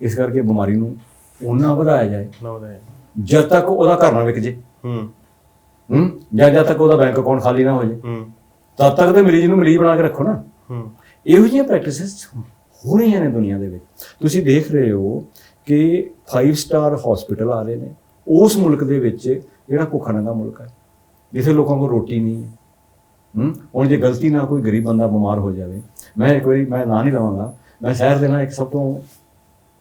ਇਸ ਕਰਕੇ ਬਿਮਾਰੀ ਨੂੰ ਉਹਨਾਂ ਵਧਾਇਆ ਜਾਏ। ਨਾ ਵਧਾਇਆ ਜਦ ਤੱਕ ਉਹਦਾ ਘਰ ਨਾ ਵਿਕ ਜੇ। ਹੂੰ। ਹੂੰ? ਜਾਂ ਜਦ ਤੱਕ ਉਹਦਾ ਬੈਂਕ ਅਕਾਊਂਟ ਖਾਲੀ ਨਾ ਹੋ ਜੇ। ਹੂੰ। ਤਦ ਤੱਕ ਤੇ ਮਰੀਜ਼ ਨੂੰ ਮਰੀਜ਼ ਬਣਾ ਕੇ ਰੱਖੋ ਨਾ। ਹੂੰ। ਇਹੋ ਜਿਹੀਆਂ ਪ੍ਰੈਕਟਿਸਿਸ ਹੋ ਰਹੀਆਂ ਨੇ ਦੁਨੀਆ ਦੇ ਵਿੱਚ। ਤੁਸੀਂ ਦੇਖ ਰਹੇ ਹੋ ਕਿ 5 ਸਟਾਰ ਹਸਪੀਟਲ ਆ ਰਹੇ ਨੇ। ਉਸ ਮੁਲਕ ਦੇ ਵਿੱਚ ਜਿਹੜਾ ਭੁੱਖਾ ਨੰਗਾ ਮੁਲਕ ਹੈ। ਜਿੱਥੇ ਲੋਕਾਂ ਕੋਲ ਰੋਟੀ ਨਹੀਂ ਹੈ। ਹੂੰ? ਹੁਣ ਜੇ ਗਲਤੀ ਨਾਲ ਕੋਈ ਗਰੀਬ ਬੰਦਾ ਬਿਮਾਰ ਹੋ ਜਾਵੇ ਮੈਂ ਇੱਕ ਵਾਰੀ ਮੈਂ ਨਾਂ ਨਹੀਂ ਲਵਾਂਗਾ। ਮੈਂ ਸ਼ਹਿਰ ਦੇ ਨਾਲ ਇੱਕ ਸਭ ਤੋਂ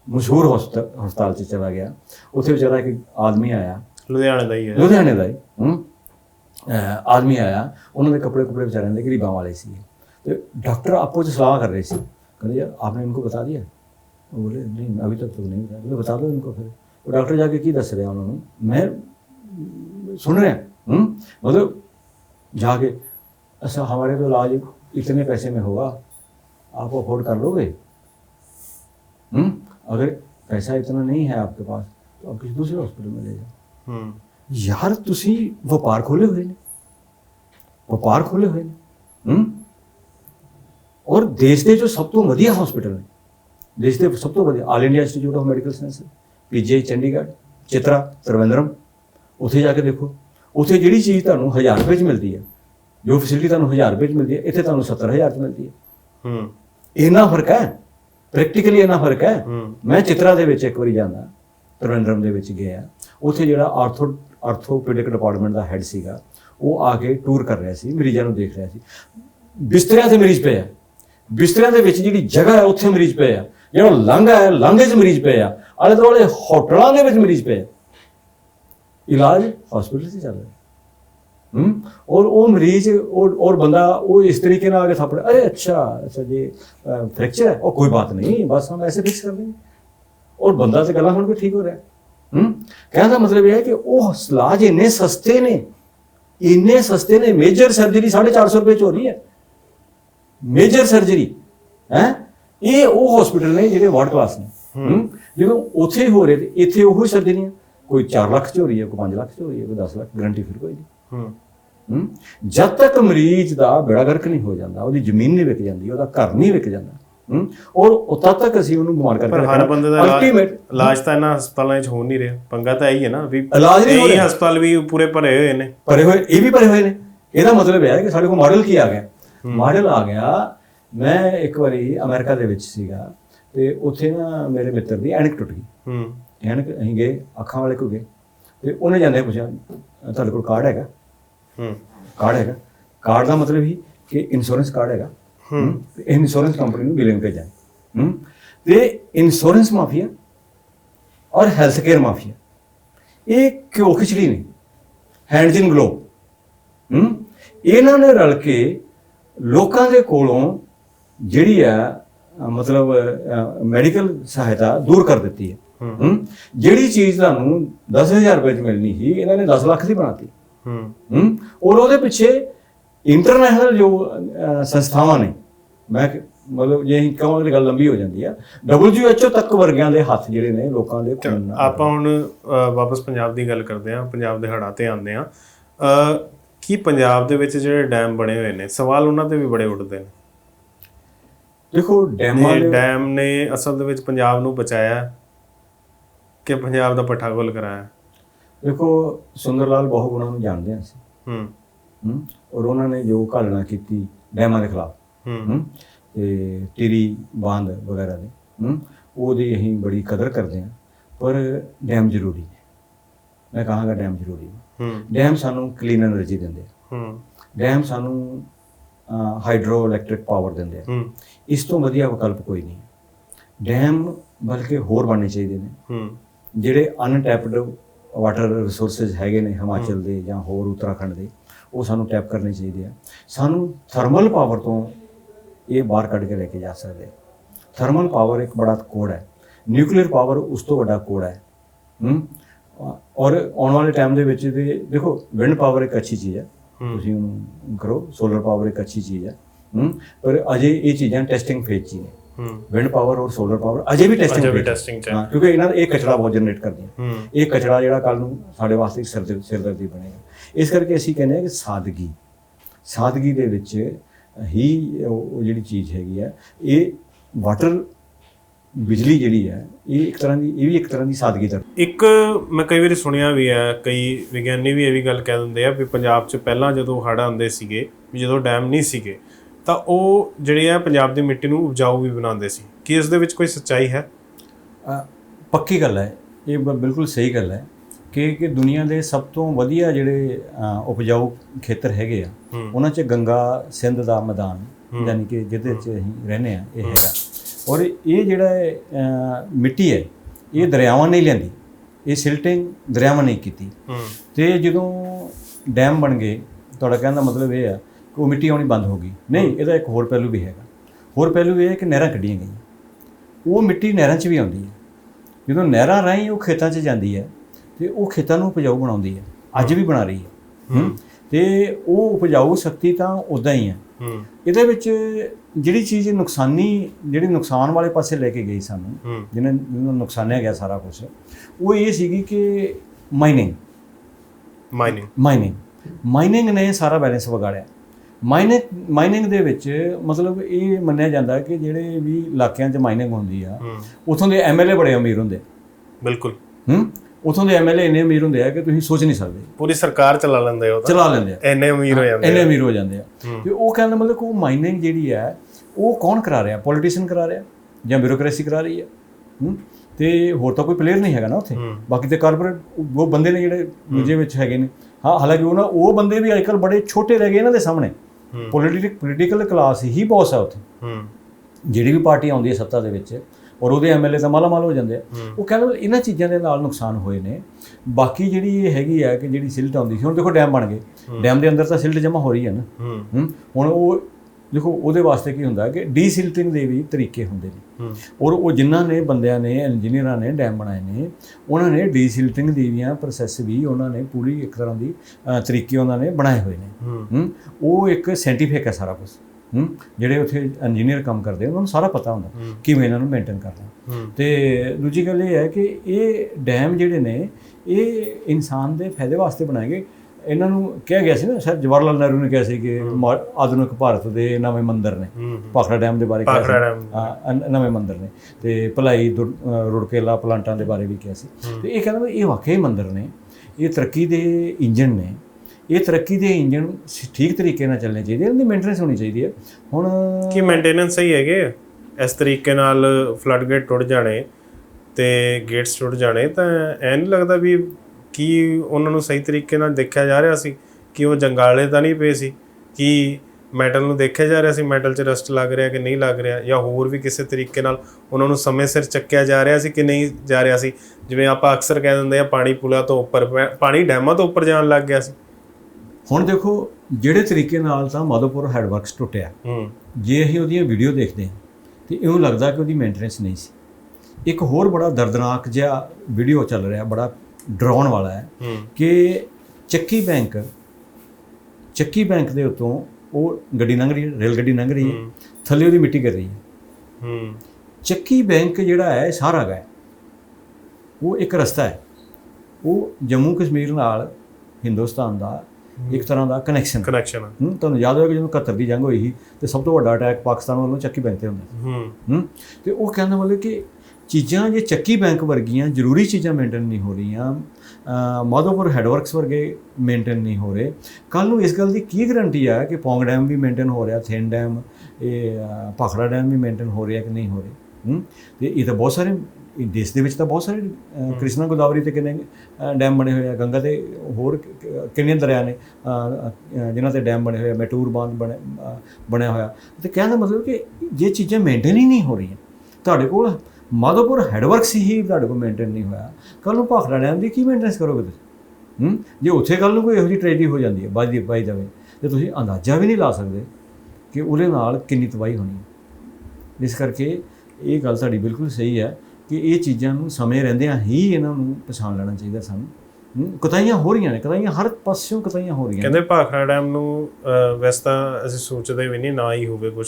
ਮਸ਼ਹੂਰ ਹਸਪਤਾਲ ਹਸਪਤਾਲ 'ਚ ਚਲਾ ਗਿਆ ਉੱਥੇ ਵਿਚਾਰਾ ਇੱਕ ਆਦਮੀ ਆਇਆ ਲੁਧਿਆਣੇ ਦਾ ਹੀ ਹੈ ਲੁਧਿਆਣੇ ਦਾ ਹੀ ਹੂੰ ਅਹ ਆਦਮੀ ਆਇਆ ਉਹਨਾਂ ਦੇ ਕੱਪੜੇ ਕੁਪੜੇ ਵਿਚਾਰਿਆਂ ਦੇ ਗਰੀਬਾਂ ਵਾਲੇ ਸੀ ਤੇ डॉक्टर आपको जो सलाह कर रहे थे कहते यार आपने इनको बता दिया वो बोले नहीं अभी तक तो नहीं बताया बोले बता दो इनको फिर वो डॉक्टर जाके की दस रहे हैं उन्होंने मैं सुन रहे हैं हम्म? मतलब जाके अच्छा हमारे तो इलाज इतने पैसे में होगा आप अफोर्ड कर लोगे हम्म? अगर पैसा इतना नहीं है आपके पास तो आप किसी दूसरे हॉस्पिटल में ले जाओ ਹੂੰ ਯਾਰ ਤੁਸੀਂ ਵਪਾਰ ਖੋਲੇ ਹੋਏ ਨੇ ਵਪਾਰ ਖੋਲੇ ਹੋਏ ਨੇ ਹੂੰ ਔਰ ਦੇਸ਼ ਦੇ ਜੋ ਸਭ ਤੋਂ ਵਧੀਆ ਹਸਪੀਟਲ ਨੇ ਦੇਸ਼ ਦੇ ਸਭ ਤੋਂ ਵਧੀਆ All India Institute of Medical Science PGI Chandigarh Chitra Trivandrum ਉੱਥੇ ਜਾ ਕੇ ਦੇਖੋ ਉੱਥੇ ਜਿਹੜੀ ਚੀਜ਼ ਤੁਹਾਨੂੰ 1000 ਰੁਪਏ 'ਚ ਮਿਲਦੀ ਹੈ ਜੋ ਫੈਸਿਲਿਟੀ ਤੁਹਾਨੂੰ 1000 ਰੁਪਏ 'ਚ ਮਿਲਦੀ ਹੈ ਇੱਥੇ ਤੁਹਾਨੂੰ 70000 'ਚ ਮਿਲਦੀ ਹੈ ਹੂੰ ਇੰਨਾ ਫਰਕ ਹੈ ਪ੍ਰੈਕਟੀਕਲੀ ਇੰਨਾ ਫ਼ਰਕ ਹੈ। ਮੈਂ ਚਿਤਰਾ ਦੇ ਵਿੱਚ ਇੱਕ ਵਾਰੀ ਜਾਂਦਾ ਤਰਵਿੰਦਰਮ ਦੇ ਵਿੱਚ ਗਿਆ। ਉੱਥੇ ਜਿਹੜਾ ਆਰਥੋ ਆਰਥੋਪੈਡਿਕ ਡਿਪਾਰਟਮੈਂਟ ਦਾ ਹੈੱਡ ਸੀਗਾ ਉਹ ਆ ਕੇ ਟੂਰ ਕਰ ਰਿਹਾ ਸੀ ਮਰੀਜ਼ਾਂ ਨੂੰ ਦੇਖ ਰਿਹਾ ਸੀ। ਬਿਸਤਰਿਆਂ ਤੇ ਮਰੀਜ਼ ਪਏ ਆ। ਬਿਸਤਰਿਆਂ ਦੇ ਵਿੱਚ ਜਿਹੜੀ ਜਗ੍ਹਾ ਹੈ ਉੱਥੇ ਮਰੀਜ਼ ਪਏ ਆ। ਜਿਹੜਾ ਲੰਘਾ ਹੈ ਲੰਘੇ 'ਚ ਮਰੀਜ਼ ਪਏ ਆ। ਆਲੇ ਦੁਆਲੇ ਹੋਟਲਾਂ ਦੇ ਵਿੱਚ ਮਰੀਜ਼ ਪਏ ਆ। ਇਲਾਜ ਹਸਪੀਟਲ 'ਚ ਚੱਲ ਰਿਹਾ। ਹਮ और वो मरीज और और बंदा वो इस तरीके ਨਾਲ आगे थपड़े अरे अच्छा अच्छा जी फ्रैक्चर है और कोई बात नहीं बस हम ऐसे फिक्स कर देंगे और ਬੰਦਾ ਤੇ ਗੱਲਾਂ ਸੁਣ ਕੇ ਠੀਕ ਹੋ ਰਿਹਾ ਹਮ ਕਹਿਣ ਦਾ ਮਤਲਬ ਇਹ ਹੈ ਕਿ ਉਹ ਇਲਾਜ ਇੰਨੇ ਸਸਤੇ ਨੇ ਇੰਨੇ ਸਸਤੇ ਨੇ ਮੇਜਰ ਸਰਜਰੀ 450 ਰੁਪਏ ਚ ਹੋ ਰਹੀ ਹੈ ਮੇਜਰ ਸਰਜਰੀ ਹੈ ਇਹ ਉਹ ਹਸਪੀਟਲ ਨੇ ਜਿਹੜੇ ਵਰਲਡ ਕਲਾਸ ਨੇ ਹਮ ਜਦੋਂ ਉੱਥੇ ਹੋ ਰਹੇ ਤੇ ਇੱਥੇ ਉਹ ਸਰਜਰੀਆਂ ਕੋਈ 4 ਲੱਖ ਚ ਹੋ ਰਹੀ ਹੈ ਕੋਈ 5 ਲੱਖ ਚ ਹੋ ਰਹੀ ਹੈ ਕੋਈ 10 ਲੱਖ ਗਰੰਟੀ ਫਿਰ ਕੋਈ ਨਹੀਂ ਹੂੰ ਹਮ? ਜਦ ਤੱਕ ਮਰੀਜ਼ ਦਾ ਬੇੜਾ ਗਰਕ ਨਹੀਂ ਹੋ ਜਾਂਦਾ ਉਹਦੀ ਜ਼ਮੀਨ ਨਹੀਂ ਵਿਕ ਜਾਂਦੀ ਉਹਦਾ ਘਰ ਨਹੀਂ ਵਿਕ ਜਾਂਦਾ ਹਮ? ਔਰ ਉਹ ਤਦ ਤੱਕ ਅਸੀਂ ਉਹਨੂੰ ਬਿਮਾਰ ਕਰਕੇ ਪਰ ਹਰ ਬੰਦੇ ਦਾ ਅਲਟੀਮੇਟ ਇਲਾਜ ਤਾਂ ਇਹਨਾਂ ਹਸਪਤਾਲਾਂ 'ਚ ਹੋ ਨਹੀਂ ਰਿਹਾ। ਪੰਗਾ ਤਾਂ ਇਹੀ ਹੈ ਨਾ ਵੀ ਇਲਾਜ ਨਹੀਂ ਹੋ ਰਿਹਾ। ਹਸਪਤਾਲ ਵੀ ਪੂਰੇ ਭਰੇ ਹੋਏ ਨੇ। ਭਰੇ ਹੋਏ ਇਹ ਵੀ ਭਰੇ ਹੋਏ ਨੇ। ਇਹਦਾ ਮਤਲਬ ਇਹ ਹੈ ਕਿ ਸਾਡੇ ਕੋਲ ਮਾਡਲ ਕੀ ਆ ਗਿਆ? ਮਾਡਲ ਆ ਗਿਆ ਮੈਂ ਇੱਕ ਵਾਰੀ ਅਮਰੀਕਾ ਦੇ ਵਿੱਚ ਸੀਗਾ ਤੇ ਉੱਥੇ ਨਾ ਮੇਰੇ ਮਿੱਤਰ ਦੀ ਐਨਕ ਟੁੱਟ ਗਈ। ਹੂੰ। ਐਨਕ ਅਸੀਂ ਗਏ ਅੱਖਾਂ ਵਾਲੇ ਕੋਲ ਗਏ ਤੇ ਉਹਨੇ ਜਾਂਦੇ ਪੁੱਛਿਆ ਤੁਹਾਡੇ ਕੋਲ ਕਾਰਡ ਹੈਗਾ? ਹੂੰ। ਕਾਰਡ ਹੈਗਾ। ਕਾਰਡ ਦਾ ਮਤਲਬ ਹੀ ਕਿ ਇੰਸ਼ੋਰੈਂਸ ਕਾਰਡ ਹੈਗਾ। ਹੂੰ। ਇੰਸ਼ੋਰੈਂਸ ਕੰਪਨੀ ਨੂੰ ਬਿਲਿੰਗ ਭੇਜਾਂ ਹੂੰ। ਤੇ ਇੰਸ਼ੋਰੈਂਸ ਮਾਫੀਆ ਔਰ ਹੈਲਥ ਕੇਅਰ ਮਾਫੀਆ। ਇਹ ਕਿਉਂ ਖਿਚੜੀ ਨੇ ਹੈਂਡਸ ਇਨ ਗਲੋ ਹੂੰ। ਇਹਨਾਂ ਨੇ ਰਲ ਕੇ ਲੋਕਾਂ ਦੇ ਕੋਲੋਂ ਜਿਹੜੀ ਆ ਮਤਲਬ ਮੈਡੀਕਲ ਸਹਾਇਤਾ ਦੂਰ ਕਰ ਦਿੱਤੀ ਹੈ। ਹੂੰ। ਜਿਹੜੀ ਚੀਜ਼ ਤੁਹਾਨੂੰ 10000 ਰੁਪਏ ਚ ਮਿਲਣੀ ਸੀ ਇਹਨਾਂ ਨੇ 10 ਲੱਖ ਦੀ ਬਣਾਤੀ ਹੂੰ। ਹੂੰ? ਔਰ ਉਹਦੇ ਪਿੱਛੇ ਇੰਟਰਨੈਸ਼ਨਲ ਜੋ ਸੰਸਥਾਵਾਂ ਨੇ ਮੈਂ ਮਤਲਬ ਜੇ ਅਸੀਂ ਕਹਾਂਗੇ ਗੱਲ ਲੰਬੀ ਹੋ ਜਾਂਦੀ ਆ। WHO ਤੱਕ ਵਰਗਿਆਂ ਦੇ ਹੱਥ ਜਿਹੜੇ ਨੇ ਲੋਕਾਂ ਦੇ ਆਪਾਂ ਹੁਣ ਵਾਪਸ ਪੰਜਾਬ ਦੀ ਗੱਲ ਕਰਦੇ ਹਾਂ ਪੰਜਾਬ ਦੇ ਹੜ੍ਹਾਂ ਤੇ ਆਉਂਦੇ ਹਾਂ। ਅ, ਕੀ ਪੰਜਾਬ ਦੇ ਵਿੱਚ ਜਿਹੜੇ ਡੈਮ ਬਣੇ ਹੋਏ ਨੇ ਸਵਾਲ ਉਹਨਾਂ ਤੇ ਵੀ ਬੜੇ ਉੱਠਦੇ ਨੇ। ਦੇਖੋ ਡੈਮਾਂ ਦੇ ਡੈਮ ਨੇ ਅਸਲ ਦੇ ਵਿੱਚ ਪੰਜਾਬ ਨੂੰ ਬਚਾਇਆ ਕਿ ਪੰਜਾਬ ਦਾ ਪੱਠਾ ਗੋਲ ਕਰਾਇਆ। ਦੇਖੋ ਸੁੰਦਰ ਲਾਲ ਬਹੁ ਬਹੁਗੁਣਾ ਨੂੰ ਜਾਣਦੇ ਹਾਂ ਅਸੀਂ। ਹੂੰ। ਹੂੰ? ਔਰ ਉਹਨਾਂ ਨੇ ਜੋ ਘਾਲਣਾ ਕੀਤੀ ਡੈਮਾਂ ਦੇ ਖਿਲਾਫ। ਹੂੰ। ਤੇ ਟਿਰੀ ਬਾਂਧ ਵਗੈਰਾ ਦੇ। ਹੂੰ? ਉਹਦੀ ਅਸੀਂ ਬੜੀ ਕਦਰ ਕਰਦੇ ਹਾਂ। ਪਰ ਡੈਮ ਜ਼ਰੂਰੀ ਹੈ। ਮੈਂ ਕਹਾਂਗਾ ਡੈਮ ਜ਼ਰੂਰੀ ਹੈ। ਹੂੰ। ਡੈਮ ਸਾਨੂੰ ਕਲੀਨ એનર્ਜੀ ਦਿੰਦੇ ਹੂੰ। ਡੈਮ ਸਾਨੂੰ ਹਾਈਡਰੋ ਇਲੈਕਟ੍ਰਿਕ ਪਾਵਰ ਦਿੰਦੇ ਆ। ਇਸ ਤੋਂ ਵਧੀਆ ਵਿਕਲਪ ਕੋਈ ਨਹੀਂ ਡੈਮ ਬਲਕਿ ਹੋਰ ਬਣਨੇ ਚਾਹੀਦੇ ਨੇ। ਹੂੰ। ਜਿਹੜੇ ਅਨਟੈਪਡ ਵਾਟਰ ਰਿਸੋਰਸਸ ਹੈਗੇ ਨੇ ਹਿਮਾਚਲ ਦੇ ਜਾਂ ਹੋਰ ਉੱਤਰਾਖੰਡ ਦੇ ਉਹ ਸਾਨੂੰ ਟੈਪ ਕਰਨੇ ਚਾਹੀਦੇ ਆ। ਸਾਨੂੰ ਥਰਮਲ ਪਾਵਰ ਤੋਂ ਇਹ ਬਾਹਰ ਕੱਢ ਕੇ ਲੈ ਕੇ ਜਾ ਸਕਦੇ ਥਰਮਲ ਪਾਵਰ ਇੱਕ ਬੜਾ ਕੋਡ ਹੈ। ਨਿਊਕਲੀਅਰ ਪਾਵਰ ਉਸ ਤੋਂ ਵੱਡਾ ਕੋਡ ਹੈ। ਹੂੰ? ਔਰ ਆਉਣ ਵਾਲੇ ਟਾਈਮ ਦੇ ਵਿੱਚ ਤੇ ਦੇਖੋ ਵਿੰਡ ਪਾਵਰ ਇੱਕ ਅੱਛੀ ਚੀਜ਼ ਹੈ। ਤੁਸੀਂ ਉਹਨੂੰ ਕਰੋ ਸੋਲਰ ਪਾਵਰ ਇੱਕ ਅੱਛੀ ਚੀਜ਼ ਹੈ। ਹੂੰ? ਪਰ ਅਜੇ ਇਹ ਚੀਜ਼ਾਂ ਟੈਸਟਿੰਗ ਫੇਜ਼ 'ਚ ਹੀ ਨੇ। ਵਿੰਡ ਪਾਵਰ ਔਰ ਸੋਲਰ ਪਾਵਰ ਅਜੇ ਵੀ ਟੈਸਟਿੰਗ ਅਜੇ ਵੀ 'ਚ ਕਿਉਂਕਿ ਇਹਨਾਂ ਦਾ ਇਹ ਕਚਰਾ ਬਹੁਤ ਜਨਰੇਟ ਕਰਦੀਆਂ ਹੂੰ। ਇਹ ਕਚਰਾ ਜਿਹੜਾ ਕੱਲ ਨੂੰ ਸਾਡੇ ਵਾਸਤੇ ਇੱਕ ਸਿਰਦਰ ਸਿਰਦਰਦੀ ਬਣੇਗਾ। ਇਸ ਕਰਕੇ ਅਸੀਂ ਕਹਿੰਦੇ ਹਾਂ ਕਿ ਸਾਦਗੀ ਸਾਦਗੀ ਦੇ ਵਿੱਚ ਹੀ ਉਹ ਜਿਹੜੀ ਚੀਜ਼ ਹੈਗੀ ਹੈ ਇਹ ਵਾਟਰ ਬਿਜਲੀ ਜਿਹੜੀ ਹੈ ਇਹ ਇੱਕ ਤਰ੍ਹਾਂ ਦੀ ਇਹ ਵੀ ਇੱਕ ਤਰ੍ਹਾਂ ਦੀ ਸਾਦਗੀ ਦਾ ਇੱਕ ਮੈਂ ਕਈ ਵਾਰੀ ਸੁਣਿਆ ਵੀ ਹੈ ਕਈ ਵਿਗਿਆਨੀ ਵੀ ਇਹ ਵੀ ਗੱਲ ਕਹਿ ਦਿੰਦੇ ਆ ਵੀ ਪੰਜਾਬ 'ਚ ਪਹਿਲਾਂ ਜਦੋਂ ਹੜ੍ਹ ਆਉਂਦੇ ਸੀਗੇ ਜਦੋਂ ਡੈਮ ਨਹੀਂ ਸੀਗੇ ਤਾਂ ਉਹ ਜਿਹੜੇ ਆ ਪੰਜਾਬ ਦੀ ਮਿੱਟੀ ਨੂੰ ਉਪਜਾਊ ਵੀ ਬਣਾਉਂਦੇ ਸੀ। ਕੀ ਇਸ ਦੇ ਵਿੱਚ ਕੋਈ ਸੱਚਾਈ ਹੈ? ਪੱਕੀ ਗੱਲ ਹੈ। ਇਹ ਬਿਲਕੁਲ ਸਹੀ ਗੱਲ ਹੈ ਕਿ ਕਿ ਦੁਨੀਆ ਦੇ ਸਭ ਤੋਂ ਵਧੀਆ ਜਿਹੜੇ ਉਪਜਾਊ ਖੇਤਰ ਹੈਗੇ ਆ ਉਹਨਾਂ 'ਚ ਗੰਗਾ ਸਿੰਧ ਦਾ ਮੈਦਾਨ ਯਾਨੀ ਕਿ ਜਿਹਦੇ 'ਚ ਅਸੀਂ ਰਹਿੰਦੇ ਆ ਇਹ ਹੈਗਾ। ਔਰ ਇਹ ਜਿਹੜਾ ਮਿੱਟੀ ਹੈ ਇਹ ਦਰਿਆਵਾਂ ਨਹੀਂ ਲੈਂਦੀ। ਇਹ ਸਿਲਟਿੰਗ ਦਰਿਆਵਾਂ ਨਹੀਂ ਕੀਤੀ। ਤੇ ਜਦੋਂ ਡੈਮ ਬਣ ਗਏ ਤੁਹਾਡਾ ਕਹਿਣ ਦਾ ਮਤਲਬ ਇਹ ਆ ਉਹ ਮਿੱਟੀ ਆਉਣੀ ਬੰਦ ਹੋ ਗਈ। ਨਹੀਂ ਇਹਦਾ ਇੱਕ ਹੋਰ ਪਹਿਲੂ ਵੀ ਹੈਗਾ। ਹੋਰ ਪਹਿਲੂ ਇਹ ਹੈ ਕਿ ਨਹਿਰਾਂ ਕੱਢੀਆਂ ਗਈਆਂ। ਉਹ ਮਿੱਟੀ ਨਹਿਰਾਂ 'ਚ ਵੀ ਆਉਂਦੀ ਹੈ। ਜਦੋਂ ਨਹਿਰਾਂ ਰਾਹੀਂ ਉਹ ਖੇਤਾਂ 'ਚ ਜਾਂਦੀ ਹੈ ਤੇ ਉਹ ਖੇਤਾਂ ਨੂੰ ਉਪਜਾਊ ਬਣਾਉਂਦੀ ਹੈ। ਅੱਜ ਵੀ ਬਣਾ ਰਹੀ ਹੈ। ਤੇ ਉਹ ਉਪਜਾਊ ਸ਼ਕਤੀ ਤਾਂ ਉਦਾਂ ਹੀ ਹੈ। ਇਹਦੇ ਵਿੱਚ ਜਿਹੜੀ ਚੀਜ਼ ਨੁਕਸਾਨੀ ਜਿਹੜੀ ਨੁਕਸਾਨ ਵਾਲੇ ਪਾਸੇ ਲੈ ਕੇ ਗਈ ਸਾਨੂੰ ਜਿਹਨੂੰ ਨੁਕਸਾਨਿਆ ਗਿਆ ਸਾਰਾ ਕੁਝ ਉਹ ਇਹ ਸੀਗੀ ਕਿ ਮਾਈਨਿੰਗ ਮਾਈਨਿੰਗ ਮਾਈਨਿੰਗ ਮਾਈਨਿੰਗ ਨੇ ਸਾਰਾ ਬੈਲੈਂਸ ਵਿਗਾੜਿਆ। ਮਾਈਨਿੰਗ ਮਾਈਨਿੰਗ ਦੇ ਵਿੱਚ ਮਤਲਬ ਇਹ ਮੰਨਿਆ ਜਾਂਦਾ ਕਿ ਜਿਹੜੇ ਵੀ ਇਲਾਕਿਆਂ 'ਚ ਮਾਈਨਿੰਗ ਹੁੰਦੀ ਆ ਉਥੋਂ ਦੇ ਐਮਐਲਏ ਬੜੇ ਅਮੀਰ ਹੁੰਦੇ। ਬਿਲਕੁਲ। ਹੂੰ? ਉਥੋਂ ਦੇ ਐਮਐਲਏ ਇੰਨੇ ਅਮੀਰ ਹੁੰਦੇ ਆ ਕਿ ਤੁਸੀਂ ਸੋਚ ਨਹੀਂ ਸਕਦੇ। ਪੂਰੀ ਸਰਕਾਰ ਚਲਾ ਲੈਂਦੇ ਉਹ ਚਲਾ ਲੈਂਦੇ ਆ। ਇੰਨੇ ਅਮੀਰ ਹੋ ਜਾਂਦੇ ਇੰਨੇ ਅਮੀਰ ਹੋ ਜਾਂਦੇ ਆ। ਤੇ ਉਹ ਕਹਿੰਦਾ ਮਤਲਬ ਕਿ ਉਹ ਮਾਈਨਿੰਗ ਜਿਹੜੀ ਹੈ ਉਹ ਕੌਣ ਕਰਾ ਰਿਹਾ? ਪੋਲੀਟੀਸ਼ੀਅਨ ਕਰਾ ਰਿਹਾ ਜਾਂ ਬਿਊਰੋਕ੍ਰੇਸੀ ਕਰਾ ਰਹੀ ਹੈ ਹੂੰ? ਤੇ ਹੋਰ ਤਾਂ ਕੋਈ ਪਲੇਅਰ ਨਹੀਂ ਹੈਗਾ ਨਾ ਉੱਥੇ। ਬਾਕੀ ਤੇ ਕਾਰਪੋਰੇਟ ਉਹ ਬੰਦੇ ਨੇ ਜਿਹੜੇ ਦੂਜੇ ਵਿੱਚ ਹੈਗੇ ਨੇ। ਹਾਂ ਹਾਲਾਂਕਿ ਉਹਨਾਂ ਉਹ ਬੰਦੇ ਵੀ ਅੱਜਕੱਲ ਬੜੇ ਛੋਟੇ ਰਹਿ ਗਏ ਇਹਨਾਂ ਦੇ ਸਾਹਮਣੇ। ਪੋਲੀਟਿਕ ਪੋਲੀਟੀਕਲ ਕਲਾਸ ਹੀ ਬੌਸ ਹੈ ਉੱਥੇ। ਹੂੰ। ਜਿਹੜੀ ਵੀ ਪਾਰਟੀ ਆਉਂਦੀ ਹੈ ਸੱਤਾ ਦੇ ਵਿੱਚ ਔਰ ਉਹਦੇ ਐਮਐਲਏ ਤਾਂ ਮਾਲਾਮਾਲ ਹੋ ਜਾਂਦੇ ਆ। ਉਹ ਕਹਿੰਦੇ ਇਹਨਾਂ ਚੀਜ਼ਾਂ ਦੇ ਨਾਲ ਨੁਕਸਾਨ ਹੋਏ ਨੇ। ਬਾਕੀ ਜਿਹੜੀ ਇਹ ਹੈਗੀ ਆ ਕਿ ਜਿਹੜੀ ਸਿਲਟ ਆਉਂਦੀ ਸੀ ਹੁਣ ਦੇਖੋ ਡੈਮ ਬਣ ਗਏ। ਡੈਮ ਦੇ ਅੰਦਰ ਤਾਂ ਸਿਲਟ ਜਮਾ ਹੋ ਰਹੀ ਹੈ ਨਾ। ਹੁਣ ਉਹ ਦੇਖੋ ਉਹਦੇ ਵਾਸਤੇ ਕੀ ਹੁੰਦਾ ਕਿ ਡੀਸਿਲਟਿੰਗ ਦੇ ਵੀ ਤਰੀਕੇ ਹੁੰਦੇ ਨੇ। ਔਰ ਉਹ ਜਿਨ੍ਹਾਂ ਨੇ ਬੰਦਿਆਂ ਨੇ ਇੰਜੀਨੀਅਰਾਂ ਨੇ ਡੈਮ ਬਣਾਏ ਨੇ ਉਹਨਾਂ ਨੇ ਡੀਸਿਲਟਿੰਗ ਦੀ ਵੀਆਂ ਪ੍ਰੋਸੈਸ ਵੀ ਉਹਨਾਂ ਨੇ ਪੂਰੀ ਇੱਕ ਤਰ੍ਹਾਂ ਦੀ ਤਰੀਕੇ ਉਹਨਾਂ ਨੇ ਬਣਾਏ ਹੋਏ ਨੇ। ਉਹ ਇੱਕ ਸਾਇੰਟੀਫਿਕ ਹੈ ਸਾਰਾ ਕੁਝ ਜਿਹੜੇ ਉੱਥੇ ਇੰਜੀਨੀਅਰ ਕੰਮ ਕਰਦੇ ਉਹਨਾਂ ਨੂੰ ਸਾਰਾ ਪਤਾ ਹੁੰਦਾ। ਕਿਵੇਂ ਇਹਨਾਂ ਨੂੰ ਮੇਨਟੇਨ ਕਰਨਾ। ਤੇ ਦੂਜੀ ਗੱਲ ਇਹ ਹੈ ਕਿ ਇਹ ਡੈਮ ਜਿਹੜੇ ਨੇ ਇਹ ਇਨਸਾਨ ਦੇ ਫਾਇਦੇ ਵਾਸਤੇ ਬਣਾਏ ਗਏ। ਇਹਨਾਂ ਨੂੰ ਕਿਹਾ ਗਿਆ ਸੀ ਨਾ ਸਰ ਜਵਾਹਰ ਲਾਲ ਨਹਿਰੂ ਨੇ ਕਿਹਾ ਸੀ ਕਿ ਆਧੁਨਿਕ ਭਾਰਤ ਦੇ ਨਵੇਂ ਮੰਦਰ ਨੇ। ਹੂੰ ਭਾਖੜਾ ਡੈਮ ਦੇ ਬਾਰੇ ਕਿਹਾ ਸੀ। ਪਾਖੜਾ ਹਾਂ, ਨਵੇਂ ਮੰਦਰ ਨੇ। ਤੇ ਭਲਾਈ ਰੁੜਕੇਲਾ ਪਲਾਂਟਾਂ ਦੇ ਬਾਰੇ ਵੀ ਕਿਹਾ ਸੀ। ਤੇ ਇਹ ਕਹਿੰਦਾ ਇਹ ਵਾਕਈ ਮੰਦਰ ਨੇ ਇਹ ਤਰੱਕੀ ਦੇ ਇੰਜਨ ਨੇ ਇਹ ਤਰੱਕੀ ਦੇ ਇੰਜਨ ਸ- ਠੀਕ ਤਰੀਕੇ ਨਾਲ ਚੱਲਣੇ ਚਾਹੀਦੇ ਇਹਨਾਂ ਦੀ ਮੇਨਟੇਨੈਂਸ ਹੋਣੀ ਚਾਹੀਦੀ ਹੈ ਹੁਣ ਕੀ ਮੇਨਟੇਨੈਂਸ ਸਹੀ ਹੈਗੇ ਇਸ ਤਰੀਕੇ ਨਾਲ ਫਲੱਡ ਗੇਟ ਟੁੱਟ ਜਾਣੇ ਤੇ ਗੇਟਸ ਟੁੱਟ ਜਾਣੇ ਤਾਂ ਐ ਨਹੀਂ ਲੱਗਦਾ ਵੀ ਕੀ ਉਹਨਾਂ ਨੂੰ ਸਹੀ ਤਰੀਕੇ ਨਾਲ ਦੇਖਿਆ ਜਾ ਰਿਹਾ ਸੀ? ਕਿ ਉਹ ਜੰਗਾਲੇ ਤਾਂ ਨਹੀਂ ਪਏ ਸੀ? ਕਿ ਮੈਟਲ ਨੂੰ ਦੇਖਿਆ ਜਾ ਰਿਹਾ ਸੀ? ਮੈਟਲ 'ਚ ਰਸਟ ਲੱਗ ਰਿਹਾ ਕਿ ਨਹੀਂ ਲੱਗ ਰਿਹਾ? ਜਾਂ ਹੋਰ ਵੀ ਕਿਸੇ ਤਰੀਕੇ ਨਾਲ ਉਹਨਾਂ ਨੂੰ ਸਮੇਂ ਸਿਰ ਚੱਕਿਆ ਜਾ ਰਿਹਾ ਸੀ ਕਿ ਨਹੀਂ ਜਾ ਰਿਹਾ ਸੀ? ਜਿਵੇਂ ਆਪਾਂ ਅਕਸਰ ਕਹਿ ਦਿੰਦੇ ਆ ਪਾਣੀ ਪੁਲਾਂ ਤੋਂ ਉੱਪਰ ਪਾਣੀ ਡੈਮਾਂ ਤੋਂ ਉੱਪਰ ਜਾਣ ਲੱਗ ਗਿਆ ਸੀ। ਹੁਣ ਦੇਖੋ ਜਿਹੜੇ ਤਰੀਕੇ ਨਾਲ ਤਾਂ ਮਾਧੋਪੁਰ ਹੈਡਵਰਕਸ ਟੁੱਟਿਆ। ਹੂੰ। ਜੇ ਅਸੀਂ ਉਹਦੀਆਂ ਵੀਡੀਓ ਦੇਖਦੇ ਹਾਂ ਤੇ ਇਉਂ ਲੱਗਦਾ ਕਿ ਉਹਦੀ ਮੇਨਟੇਨੈਂਸ ਨਹੀਂ ਸੀ। ਇੱਕ ਹੋਰ ਬੜਾ ਦਰਦਨਾਕ ਜਿਹਾ ਵੀਡੀਓ ਚੱਲ ਰਿਹਾ ਬੜਾ ਡਰਾਉਣ ਵਾਲਾ ਹੈ ਕਿ ਚੱਕੀ ਬੈਂਕ ਚੱਕੀ ਬੈਂਕ ਦੇ ਉੱਤੋਂ ਉਹ ਗੱਡੀ ਲੰਘ ਰਹੀ ਹੈ ਰੇਲ ਗੱਡੀ ਲੰਘ ਰਹੀ ਹੈ। ਥੱਲੇ ਉਹਦੀ ਮਿੱਟੀ ਗਿਰ ਰਹੀ ਹੈ। ਹੂੰ। ਚੱਕੀ ਬੈਂਕ ਜਿਹੜਾ ਹੈ ਸਾਰਾ ਹੈ। ਉਹ ਇੱਕ ਰਸਤਾ ਹੈ। ਉਹ ਜੰਮੂ ਕਸ਼ਮੀਰ ਨਾਲ ਹਿੰਦੁਸਤਾਨ ਦਾ ਇੱਕ ਤਰ੍ਹਾਂ ਦਾ ਕਨੈਕਸ਼ਨ ਕਨੈਕਸ਼ਨ ਹੂੰ। ਤੁਹਾਨੂੰ ਯਾਦ ਹੋਵੇਗਾ ਜਦੋਂ 71 ਦੀ ਜੰਗ ਹੋਈ ਸੀ ਤੇ ਸਭ ਤੋਂ ਵੱਡਾ ਅਟੈਕ ਪਾਕਿਸਤਾਨ ਵੱਲੋਂ ਚੱਕੀ ਬੈਂਕ ਤੇ ਹੁੰਦਾ ਹੂੰ। ਹੂੰ ਤੇ ਉਹ ਕਹਿੰਦਾ ਮਤਲਬ ਕਿ ਚੀਜ਼ਾਂ ਜੇ ਚੱਕੀ ਬੈਂਕ ਵਰਗੀਆਂ ਜ਼ਰੂਰੀ ਚੀਜ਼ਾਂ ਮੇਨਟੇਨ ਨਹੀਂ ਹੋ ਰਹੀਆਂ ਮਾਧੋਪੁਰ ਹੈਡਵਰਕਸ ਵਰਗੇ ਮੇਨਟੇਨ ਨਹੀਂ ਹੋ ਰਹੇ। ਕੱਲ ਨੂੰ ਇਸ ਗੱਲ ਦੀ ਕੀ ਗਾਰੰਟੀ ਆ ਕਿ ਪੌਂਗ ਡੈਮ ਵੀ ਮੇਨਟੇਨ ਹੋ ਰਿਹਾ ਥੇਨ ਡੈਮ ਇਹ ਅ, ਭਾਖੜਾ ਡੈਮ ਵੀ ਮੇਨਟੇਨ ਹੋ ਰਿਹਾ ਕਿ ਨਹੀਂ ਹੋ ਰਹੇ? ਤੇ ਇਹ ਤਾਂ ਬਹੁਤ ਸਾਰੇ ਦੇਸ਼ ਦੇ ਵਿੱਚ ਤਾਂ ਬਹੁਤ ਸਾਰੇ ਕ੍ਰਿਸ਼ਨਾ ਗੋਦਾਵਰੀ ਤੇ ਕਿੰਨੇ ਡੈਮ ਬਣੇ ਹੋਏ ਆ ਗੰਗਾ ਤੇ ਹੋਰ ਕਿੰਨੇ ਦਰਿਆ ਨੇ ਜਿਨ੍ਹਾਂ ਤੇ ਡੈਮ ਬਣੇ ਹੋਏ ਆ ਮੈਟੂਰ ਬਾਂਧ ਬਣੇ ਬਣਿਆ ਹੋਇਆ। ਤੇ ਕਹਿਣ ਦਾ ਮਤਲਬ ਕਿ ਜੇ ਚੀਜ਼ਾਂ ਮੇਨਟੇਨ ਹੀ ਨਹੀਂ ਹੋ ਰਹੀਆਂ। ਤੁਹਾਡੇ ਕੋਲ ਮਾਧੋਪੁਰ ਹੈਡਵਰਕਸ ਹੀ, ਤੁਹਾਡੇ ਕੋਲ ਮੇਨਟੇਨ ਨਹੀਂ ਹੋਇਆ। ਕੱਲ ਨੂੰ ਭਾਖੜਾ ਡੈਮ ਦੀ ਕੀ ਮੇਨਟੇਨੈਂਸ ਕਰੋਗੇ ਤੁਸੀਂ? ਹੂੰ? ਜੇ ਉੱਥੇ ਕੱਲ ਨੂੰ ਕੋਈ ਇਹੋ ਜਿਹੀ ਟ੍ਰੇਡੀ ਹੋ ਜਾਂਦੀ ਹੈ ਬਾਈ ਦੀ ਜਾਵੇ, ਤੇ ਤੁਸੀਂ ਅੰਦਾਜ਼ਾ ਵੀ ਨਹੀਂ ਲਾ ਸਕਦੇ ਕਿ ਉਹਦੇ ਨਾਲ ਕਿੰਨੀ ਤਬਾਹੀ ਹੋਣੀ ਹੈ। ਇਸ ਕਰਕੇ ਇਹ ਗੱਲ ਤੁਹਾਡੀ ਬਿਲਕੁਲ ਸਹੀ ਹੈ ਕਿ ਇਹ ਚੀਜ਼ਾਂ ਨੂੰ ਸਮੇਂ ਰਹਿੰਦਿਆਂ ਹੀ ਇਹਨਾਂ ਨੂੰ ਪਛਾਣ ਲੈਣਾ ਚਾਹੀਦਾ ਸਾਨੂੰ। ਕਤਾਈਆਂ ਹੋ ਰਹੀਆਂ ਨੇ, ਕਤਾਈਆਂ ਹਰ ਪਾਸਿਓਂ ਕਤਾਈਆਂ ਹੋ ਰਹੀਆਂ ਕਹਿੰਦੇ ਭਾਖੜਾ ਡੈਮ ਨੂੰ ਵੈਸੇ ਤਾਂ ਅਸੀਂ ਸੋਚਦੇ ਵੀ ਨਹੀਂ, ਨਾ ਹੀ ਹੋਵੇ ਕੁਝ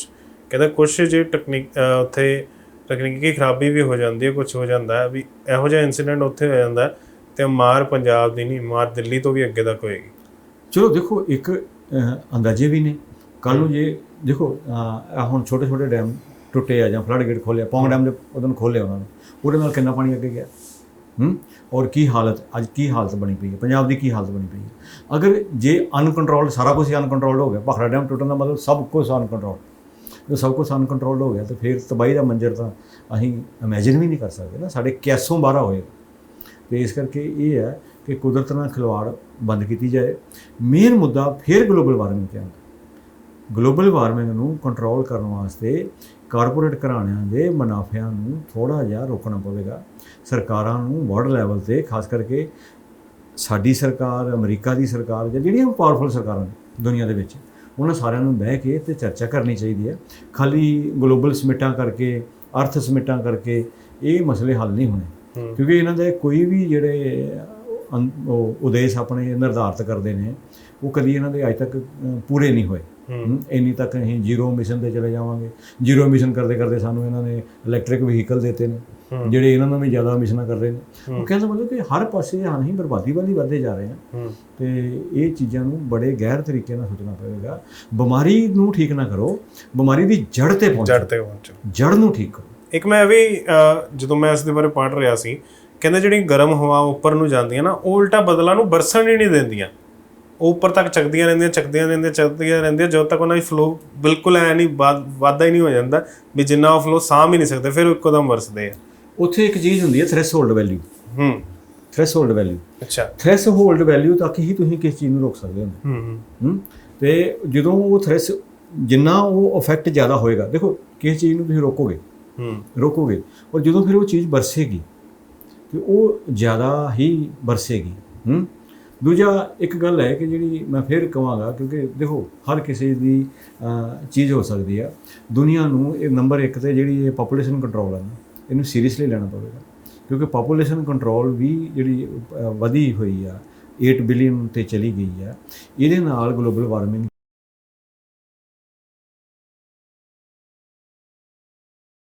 ਕਹਿੰਦੇ ਕੁਝ ਜੇ ਟੈਕਨੀਕ ਉੱਥੇ ਤਕਨੀਕੀ ਖਰਾਬੀ ਵੀ ਹੋ ਜਾਂਦੀ ਹੈ ਕੁਝ ਹੋ ਜਾਂਦਾ ਹੈ, ਵੀ ਇਹੋ ਜਿਹਾ ਇਨਸੀਡੈਂਟ ਉੱਥੇ ਹੋ ਜਾਂਦਾ ਹੈ ਤੇ ਮਾਰ ਪੰਜਾਬ ਦੀ ਨਹੀਂ, ਮਾਰ ਦਿੱਲੀ ਤੋਂ ਵੀ ਅੱਗੇ ਤੱਕ ਹੋਏਗੀ। ਚਲੋ ਦੇਖੋ, ਇੱਕ ਅੰਦਾਜ਼ੇ ਵੀ ਨੇ। ਕੱਲ ਨੂੰ ਜੇ, ਦੇਖੋ ਹੁਣ ਛੋਟੇ ਛੋਟੇ ਡੈਮ ਟੁੱਟੇ ਆ ਜਾਂ ਫਲੱਡ ਗੇਟ ਖੋਲਿਆ ਪੌਂਗ ਡੈਮ ਦੇ ਉਦੋਂ ਖੋਲਿਆ ਉਹਨਾਂ ਨੇ। ਉਹਦੇ ਨਾਲ ਕਿੰਨਾ ਪਾਣੀ ਅੱਗੇ ਗਿਆ? ਹੂੰ? ਔਰ ਕੀ ਹਾਲਤ, ਅੱਜ ਕੀ ਹਾਲਤ ਬਣੀ ਪਈ ਹੈ? ਪੰਜਾਬ ਦੀ ਕੀ ਹਾਲਤ ਬਣੀ ਪਈ ਹੈ? ਅਗਰ ਜੇ ਅਨਕੰਟਰੋਲਡ ਸਾਰਾ ਕੁਝ ਅਨਕੰਟਰੋਲਡ ਹੋ ਗਿਆ, ਭਾਖੜਾ ਡੈਮ ਟੁੱਟਣ ਦਾ ਮਤਲਬ ਸਭ ਕੁਝ ਅਨਕੰਟਰੋਲ ਜਦੋਂ ਸਭ ਕੁਝ ਅਨਕੰਟਰੋਲ ਹੋ ਗਿਆ ਤਾਂ ਫਿਰ ਤਬਾਹੀ ਦਾ ਮੰਜ਼ਰ ਤਾਂ ਅਸੀਂ ਇਮੇਜਿਨ ਵੀ ਨਹੀਂ ਕਰ ਸਕਦੇ ਨਾ, ਸਾਡੇ ਕੈਸੋਂ ਬਾਹਰ ਹੋਏਗਾ ਤੇ ਇਸ ਕਰਕੇ ਇਹ ਹੈ ਕਿ ਕੁਦਰਤ ਨਾਲ ਖਿਲਵਾੜ ਬੰਦ ਕੀਤੀ ਜਾਏ। ਮੇਨ ਮੁੱਦਾ ਫਿਰ ਗਲੋਬਲ ਵਾਰਮਿੰਗ ਤੇ ਆਉਂਦਾ। ਗਲੋਬਲ ਵਾਰਮਿੰਗ ਨੂੰ ਕੰਟਰੋਲ ਕਰਨ ਵਾਸਤੇ ਕਾਰਪੋਰੇਟ ਘਰਾਣਿਆਂ ਦੇ ਮੁਨਾਫਿਆਂ ਨੂੰ ਥੋੜਾ ਜਿਹਾ ਰੋਕਣਾ ਪਵੇਗਾ। ਸਰਕਾਰਾਂ ਨੂੰ ਵਰਲਡ ਲੈਵਲ ਤੇ ਖਾਸ ਕਰਕੇ ਸਾਡੀ ਸਰਕਾਰ, ਅਮਰੀਕਾ ਦੀ ਸਰਕਾਰ ਜਾਂ ਜਿਹੜੀਆਂ ਪਾਵਰਫੁਲ ਸਰਕਾਰਾਂ ਨੇ ਦੁਨੀਆ ਦੇ ਵਿੱਚ ਉਹਨਾਂ ਸਾਰਿਆਂ ਨੂੰ ਬਹਿ ਕੇ ਤੇ ਚਰਚਾ ਕਰਨੀ ਚਾਹੀਦੀ ਹੈ। ਖਾਲੀ ਗਲੋਬਲ ਸਮਿਟਾਂ ਕਰਕੇ ਅਰਥ ਸਮਿਟਾਂ ਕਰਕੇ ਇਹ ਮਸਲੇ ਹੱਲ ਨਹੀਂ ਹੋਣੇ। ਕਿਉਂਕਿ ਇਹਨਾਂ ਦੇ ਕੋਈ ਵੀ ਜਿਹੜੇ ਉਦੇਸ਼ ਆਪਣੇ ਨਿਰਧਾਰਤ ਕਰਦੇ ਨੇ ਉਹ ਕਦੀ ਇਹਨਾਂ ਦੇ ਅਜੇ ਤੱਕ ਪੂਰੇ ਨਹੀਂ ਹੋਏ। ਇੰਨੀ ਤੱਕ ਅਸੀਂ ਜ਼ੀਰੋ ਮਿਸ਼ਨ ਤੇ ਚਲੇ ਜਾਵਾਂਗੇ। ਜ਼ੀਰੋ ਮਿਸ਼ਨ ਕਰਦੇ ਕਰਦੇ ਸਾਨੂੰ ਇਹਨਾਂ ਨੇ ਇਲੈਕਟ੍ਰਿਕ ਵਹੀਕਲ ਦਿੱਤੇ ਨੇ। ਜਿਹੜੇ ਇਹਨਾਂ ਨੂੰ ਵੀ ਜ਼ਿਆਦਾ ਮਿਸ਼ਨਾਂ ਕਰ ਰਹੇ ਨੇ ਉਹ ਕਹਿੰਦਾ ਮਤਲਬ ਕਿ ਹਰ ਪਾਸੇ ਹਾਂ ਅਸੀਂ ਬਰਬਾਦੀ ਵੱਲ ਹੀ ਵਧਦੇ ਜਾ ਰਹੇ ਹਾਂ ਹੂੰ। ਤੇ ਇਹ ਚੀਜ਼ਾਂ ਨੂੰ ਬੜੇ ਗਹਿਰ ਤਰੀਕੇ ਨਾਲ ਸੋਚਣਾ ਪਵੇਗਾ। ਬਿਮਾਰੀ ਨੂੰ ਠੀਕ ਨਾ ਕਰੋ ਬਿਮਾਰੀ ਦੀ ਜੜ ਤੇ ਜੜ ਪਹੁੰਚੋ ਤੇ ਪਹੁੰਚੋ। ਜੜ ਨੂੰ ਠੀਕ ਕਰੋ। ਇੱਕ ਮੈਂ ਵੀ ਜਦੋਂ ਮੈਂ ਇਸ ਦੇ ਬਾਰੇ ਪੜ੍ਹ ਰਿਹਾ ਸੀ ਕਹਿੰਦੇ ਜਿਹੜੀ ਗਰਮ ਹਵਾ ਉੱਪਰ ਨੂੰ ਜਾਂਦੀਆਂ ਨਾ ਉਹ ਉਲਟਾ ਬਦਲਾਂ ਨੂੰ ਬਰਸਣ ਹੀ ਨਹੀਂ ਦਿੰਦੀਆਂ। ਉਹ ਉੱਪਰ ਤੱਕ ਚੱਕਦੀਆਂ ਰਹਿੰਦੀਆਂ ਚੱਕਦੀਆਂ ਰਹਿੰਦੀਆਂ ਚੱਕਦੀਆਂ ਰਹਿੰਦੀਆਂ ਜਦੋਂ ਤੱਕ ਉਹਨਾਂ ਦੀ ਫਲੋ ਬਿਲਕੁਲ ਐ ਨਹੀਂ ਵੱਧ- ਹੀ ਨਹੀਂ ਹੋ ਜਾਂਦਾ ਵੀ ਜਿੰਨਾ ਉਹ ਫਲੋ ਸਾਂਭ ਹੀ ਨਹੀਂ ਸਕਦੇ ਫਿਰ ਉਹ ਇੱਕੋਦਮ ਵਰਸਦੇ ਆ। ਉੱਥੇ ਇੱਕ ਚੀਜ਼ ਹੁੰਦੀ ਹੈ ਥ੍ਰੈਸ਼ਹੋਲਡ ਵੈਲਿਊ ਹੂੰ। ਥ੍ਰੈਸ਼ਹੋਲਡ ਵੈਲਿਊ ਅੱਛਾ। ਥ੍ਰੈਸ਼ਹੋਲਡ ਵੈਲਿਊ ਤੱਕ ਹੀ ਤੁਸੀਂ ਕਿਸ ਚੀਜ਼ ਨੂੰ ਰੋਕ ਸਕਦੇ ਹੋ। ਹੂੰ ਹੂੰ। ਤੇ ਜਦੋਂ ਉਹ ਥ੍ਰੈਸ਼ ਜਿੰਨਾ ਉਹ ਇਫੈਕਟ ਜ਼ਿਆਦਾ ਹੋਏਗਾ ਦੇਖੋ ਕਿਸ ਚੀਜ਼ ਨੂੰ ਤੁਸੀਂ ਰੋਕੋਗੇ? ਹੂੰ। ਰੋਕੋਗੇ। ਔਰ ਜਦੋਂ ਫਿਰ ਉਹ ਚੀਜ਼ ਬਰਸੇਗੀ ਤੇ ਉਹ ਜ਼ਿਆਦਾ ਹੀ ਬਰਸੇਗੀ। ਹੂੰ। ਦੂਜਾ ਇੱਕ ਗੱਲ ਹੈ ਕਿ ਜਿਹੜੀ ਮੈਂ ਫਿਰ ਕਹਾਂਗਾ ਕਿਉਂਕਿ ਦੇਖੋ ਹਰ ਕਿਸੇ ਦੀ ਚੀਜ਼ ਹੋ ਸਕਦੀ ਆ। ਦੁਨੀਆ ਨੂੰ ਇਹ ਨੰਬਰ 1 ਤੇ ਜਿਹੜੀ ਇਹ ਪੋਪੂਲੇਸ਼ਨ ਕੰਟਰੋਲ ਹੈ ਨਾ ਇਹਨੂੰ ਸੀਰੀਅਸਲੀ ਲੈਣਾ ਪਵੇਗਾ। ਕਿਉਂਕਿ ਪੋਪੂਲੇਸ਼ਨ ਕੰਟਰੋਲ ਵੀ ਜਿਹੜੀ ਵਧੀ ਹੋਈ ਆ 8 ਬਿਲੀਅਨ ਤੇ ਚਲੀ ਗਈ ਆ, ਇਹਦੇ ਨਾਲ ਗਲੋਬਲ ਵਾਰਮਿੰਗ